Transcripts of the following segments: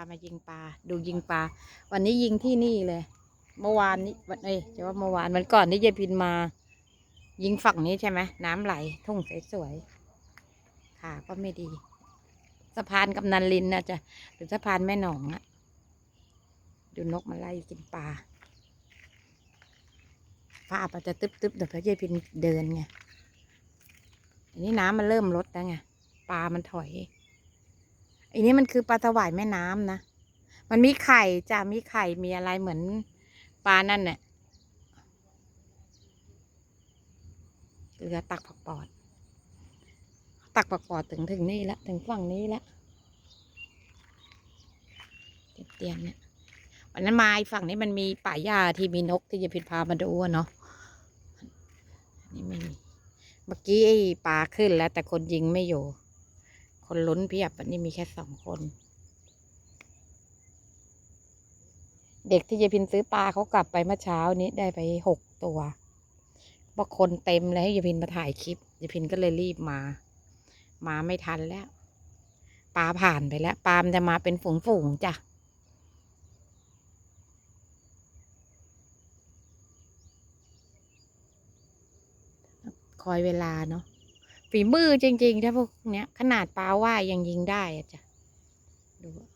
ามายิงปลาดูยิงปลา วันนี้ยิงที่นี่เลย เมื่อวานนี้วันเอ้ยจะว่าเมื่อวานวันก่อนที่ยายพินมา ยิงฝั่งนี้ใช่ไหมน้ำไหลทุ่งสวยๆขาก็ไม่ดี สะพานกำนันลินนะจ๊ะหรือสะพานแม่หนองอะดูนกมาไล่กินปลาฟ้าปจะตึ๊บๆเดี๋ยวพระยายพินเดินไงอันนี้น้ำมันเริ่มลดแล้วไงปลามันถอย อันนี้มันคือปลาสวายแม่น้ำนะ มันมีไข่จ้ะมีไข่มีอะไรเหมือนปลานั่นเนี่ยเรือตักผักปอด ตักผักปอดถึงถึงนี่ละถึงฝั่งนี้ละเตียนเนี่ยวันนั้นมาฝั่งนี้มันมีป่าหญ้าที่มีนกที่จะพิดพามาดูอะเนาะนนี่ไม่มีเมื่อกี้ไอ้ปลาขึ้นแล้วแต่คนยิงไม่อยู่ คนลุ้นเพียบวันนี้มีแค่สองคน เด็กที่ยายพินซื้อปลาเขากลับไปเมื่อเช้านี้ได้ไปหกตัวเพราะคนเต็มเลยให้ยายพินมาถ่ายคลิปยายพินก็เลยรีบมา มาไม่ทันแล้ว ปลาผ่านไปแล้ว ปลามันจะมาเป็นฝูงๆจ้ะคอยเวลาเนาะ ฝีมือจริงๆถ้าพวกเนี้ย ขนาดปลาว่ายยังยิงได้อะจ้ะดูอะ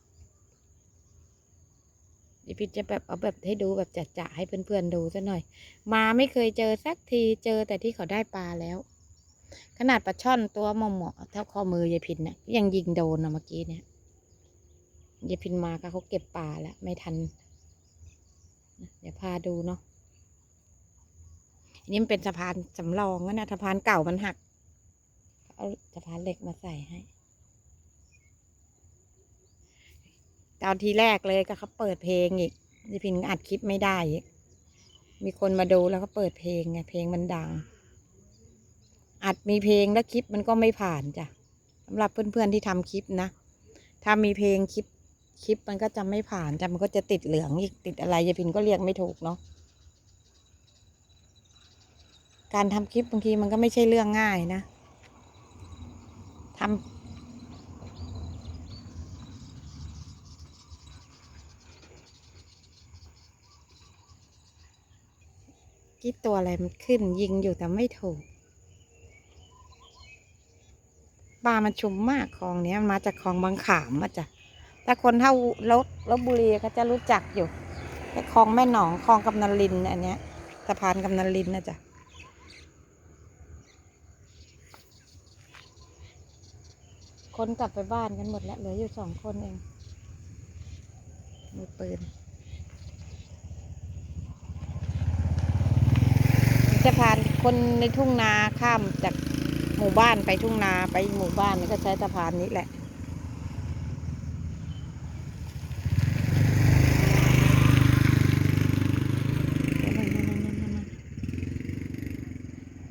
เดี๋ยพี่จะแบบเอาแบบให้ดูแบบจัดๆให้เพื่อนๆดูซะหน่อย มาไม่เคยเจอสักทีเจอแต่ที่เขาได้ปลาแล้ว ขนาดปลาช่อนตัวเหมาะๆเท่าข้อมือยายพินเนี่ยยังยิงโดนนะเมื่อกี้เนี่ยยายพินมาก็เขาเก็บปลาแล้วไม่ทัน เดี๋ยวพาดูเนาะอันนี้มันเป็นสะพานสำรองนะสะพานเก่ามันหัก เอาสะพานเหล็กมาใส่ให้ตอนทีแรกเลยก็เขาเปิดเพลงอีกยายพินอัดคลิปไม่ได้อีก มีคนมาดูแล้วก็เปิดเพลงไงเพลงมันดัง อัดมีเพลงแล้วคลิปมันก็ไม่ผ่านจ้ะสำหรับเพื่อนๆที่ทำคลิปนะ ถ้ามีเพลงคลิปคลิปมันก็จะไม่ผ่านจ้ะมันก็จะติดเหลืองอีกติดอะไรยายพินก็เรียกไม่ถูกเนาะการทำคลิปบางทีมันก็ไม่ใช่เรื่องง่ายนะ ทำคิดตัวอะไรมันขึ้นยิงอยู่แต่ไม่ถูกปลามันชุมมากคลองนี้มันมาจากคลองบางขามมาจ้ะถ้าคนเท่าลบลบบุรีก็จะรู้จักอยู่แต่คลองแม่หนองคลองกำนันลินอันเนี้ยสะพานกำนันลินนะจ๊ะ คนกลับไปบ้านกันหมดแล้วเหลืออยู่สองคนเองมือปืน จะผ่านคนในทุ่งนาข้ามจากหมู่บ้านไปทุ่งนาไปหมู่บ้านนี่ก็ใช้สะพานนี้แหละ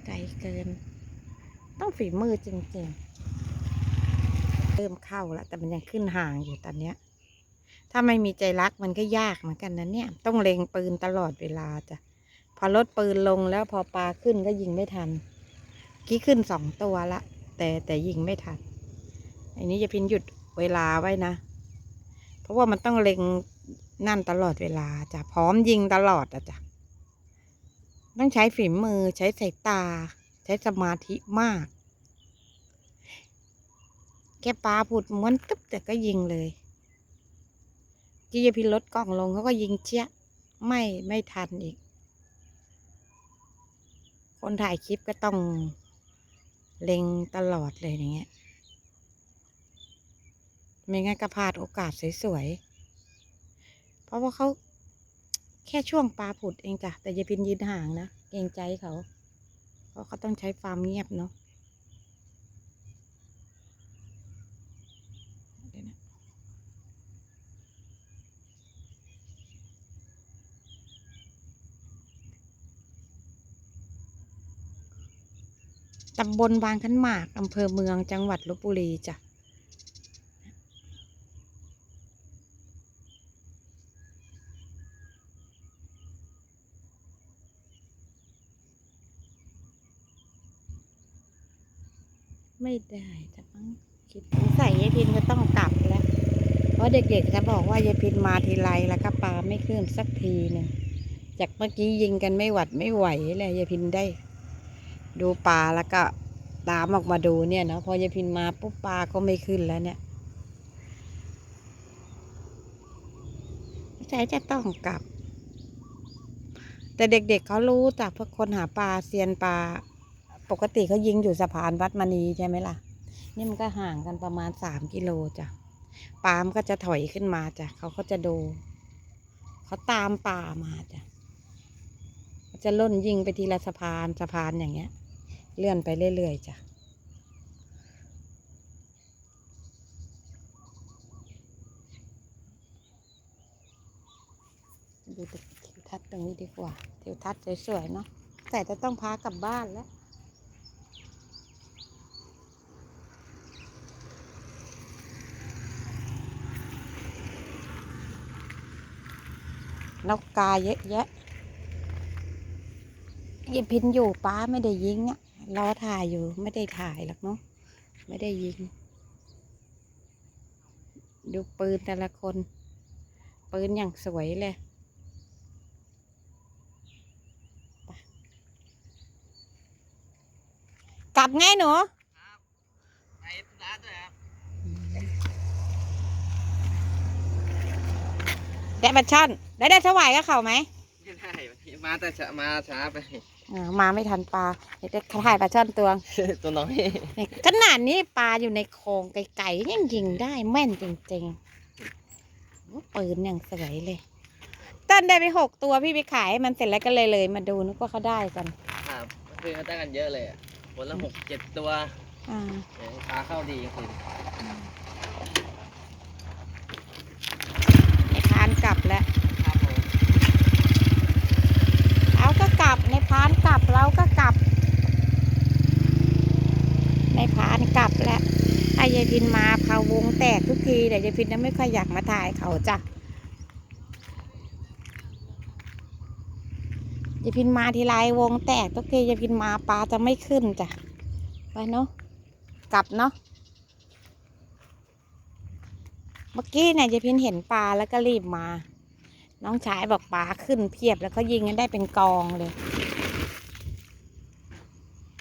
ไกลเกิน ต้องฝีมือจริงๆ เริ่มเข้าแล้วแต่มันยังขึ้นห่างอยู่ตอนเนี้ย ถ้าไม่มีใจรักมันก็ยากเหมือนกันนะเนี่ย ต้องเล็งปืนตลอดเวลาจ้ะพอลดปืนลงแล้วพอปลาขึ้นก็ยิงไม่ทันกี้ขึ้นสองตัวละ แต่แต่ยิงไม่ทันอันนี้จะพินหยุดเวลาไว้นะ เพราะว่ามันต้องเล็งนั่นตลอดเวลาจ้ะพร้อมยิงตลอดอะจ้ะต้องใช้ฝีมือใช้สายตา ใช้สมาธิมาก แค่ปลาผุดม้วนตึ๊บแต่ก็ยิงเลยจียพินลดกล้องลงเขาก็ยิงเชี่ยไม่ไม่ทันอีก คนถ่ายคลิปก็ต้องเล็งตลอดเลยอย่างเงี้ยไม่งั้นก็พลาดโอกาสสวยๆ เพราะว่าเขาแค่ช่วงปลาผุดเองจ้ะ แต่ยาพินยืนห่างนะ เกรงใจเขา เพราะเขาต้องใช้ความเงียบเนาะเดี๋ยวนะ ตำบลบางขันหมากอำเภอเมืองจังหวัดลบบุรีจ้ะไม่ได้จะมั้งคิดสงสัยยายพินก็ต้องกลับแล้ว เพราะราะเด็กๆจะบอกว่ายายพินมาทีไรแล้วก็ปลาไม่ขึ้นสักทีหนึ่งจากเมื่อกี้ยิงกันไม่หวัดไม่ไหวเลยยายพินได้ ดูปลาแล้วก็ตามออกมาดูเนี่ยเนาะพอยายพินมาปุ๊บปลาก็ไม่ขึ้นแล้วเนี่ยใจจะต้องกลับ แต่เด็กๆเขารู้จากพวกคนหาปลาเซียนปลาปกติเขายิงอยู่สะพานวัดมณีใช่ไหมล่ะ นี่มันก็ห่างกันประมาณสามกิโลจ้ะปลามก็จะถอยขึ้นมาจ้ะเขาก็จะดูเขาตามป่ามาจ้ะจะล่นยิงไปทีละสะพานสะพานอย่างเงี้ย เลื่อนไปเรื่อยๆจ้ะดูทิวทัศน์ตรงนี้ดีกว่าทิวทัศน์สวยๆเนาะแต่จะต้องพากลับบ้านแล้วนกกาเยอะแยะยิพินอยู่ป้าไม่ได้ยิงอะ รอถ่ายอยู่ไม่ได้ถ่ายหรอกเนาะไม่ได้ยิง ดูปืนแต่ละคน ปืนอย่างสวยเลยไปกลับไงหนูไปร้านด้วยครับได้บัตรช่อนได้ได้ถวายกับเขาไหมไม่ได้มาแต่ช้ามาช้าไปอ่า มาไม่ทันปลาเดี๋ยวจะถ่ายปลาช่อนตวงตัวน้อยนี่ขนาดนี้ปลาอยู่ในโคลงไก่ๆยังยิงได้แม่นจริงๆโอ้ปืนอย่างสวยเลย ต้นได้ไปหกตัวพี่ไปขายให้มันเสร็จแล้วก็เลยเลยมาดูนึกว่าเขาได้กันครับคือเขาได้กันเยอะเลยอะคนละหกเจ็ดตัวอ่าเดี๋ยวปลาเข้าดีจริงในพานกลับแล้ว ๆครับผม เอาก็ก ลับในพานกลับเราก็กลับ ในพานกลับแล้วถ้ยายพินมาพาวงแตกทุกทีแต่ยายพินน่ะไม่ค่อยอยากมาถ่ายเขาจ้ะยายพินมาทีไรวงแตกทุกทียายพินมาปลาจะไม่ขึ้นจ้ะไปเนาะกลับเนาะเมื่อกี้เนี่ยยายพินเห็นปลาแล้วก็รีบมา น้องชายบอกปลาขึ้นเพียบแล้วก็ยิงกันได้เป็นกองเลย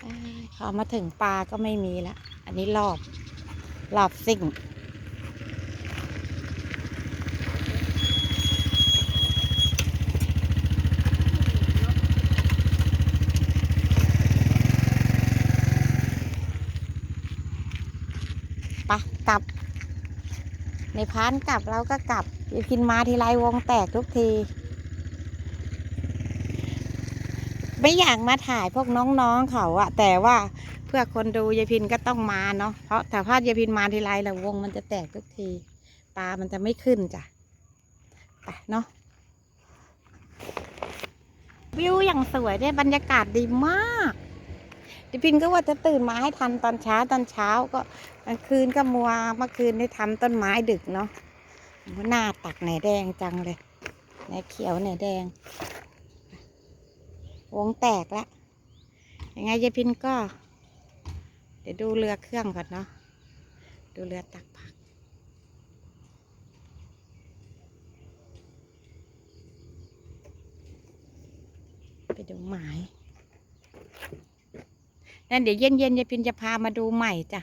เอ้ยพอมาถึงปลาก็ไม่มีละอันนี้รอบรอบสิ่งไปกลับ ในพานกลับเราก็กลับ ยายพินมาทีไรวงแตกทุกที ไม่อยากมาถ่ายพวกน้องๆเขาอะแต่ว่าเพื่อคนดูยายพินก็ต้องมาเนาะเพราะแต่พลายายพินมาทีไรแล้ววงมันจะแตกทุกทีปลามันจะไม่ขึ้นจ้ะไปเนาะวิวอย่างสวยเนี่ยบรรยากาศดีมากยายพินก็ว่าจะตื่นมาให้ทันตอนเช้าตอนเช้าก็กลางคืนก็มัวเมื่อคืนได้ทำต้นไม้ดึกเนาะ หน้าตักไหนแดงจังเลยไหนเขียวไหนแดง วงแตกล้วยังไงยายพินก็ เดี๋ยวดูเรือเครื่องก่อนเนาะดูเรือตักผักไปดูหมายนั่นเดี๋ยวเย็นๆยายพินจะพามาดูใหม่จ้ะ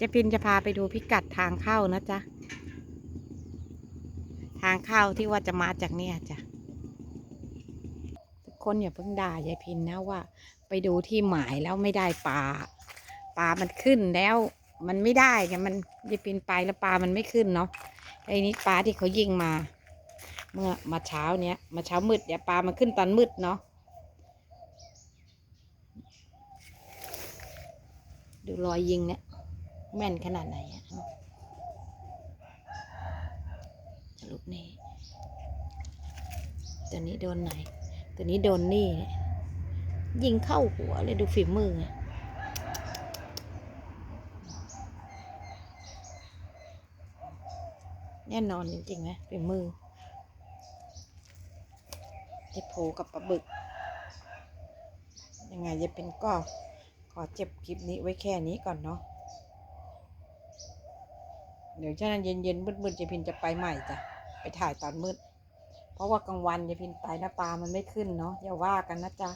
จะพินจะพาไปดูพิกัดทางเข้านะจ๊ะ ทางเข้าที่ว่าจะมาจากเนี่ยจ้ะทุกคนอย่าเพิ่งด่ายายพินนะว่า ไปดูที่หมายแล้วไม่ได้ปลาปลามันขึ้นแล้ว มันไม่ได้ไงมันยายพินไปแล้วปลามันไม่ขึ้นเนาะไอ้นี้ปลาที่เขายิงมา เมื่อมาเช้าเนี้ยมาเช้ามืดเดี๋ยวปลามันขึ้นตอนมืดเนาะดูรอยยิงเนี่ย แม่นขนาดไหนอะสรุปนี่ตัวนี้โดนไหน ตัวนี้โดนนี่ ยิงเข้าหัวเลยดูฝีมือแน่นอนจริงๆไหมฝีมือไอโพกับปลาบึก ยังไงจะเป็นก็ขอเจ็บคลิปนี้ไว้แค่นี้ก่อนเนาะ เดี๋ยวช่วงเย็นเย็นๆมืดๆยายพินจะไปใหม่จ้ะไปถ่ายตอนมืด เพราะว่ากลางวันจะพินไปนะปลามันไม่ขึ้นเนาะอย่าว่ากันนะจ๊ะ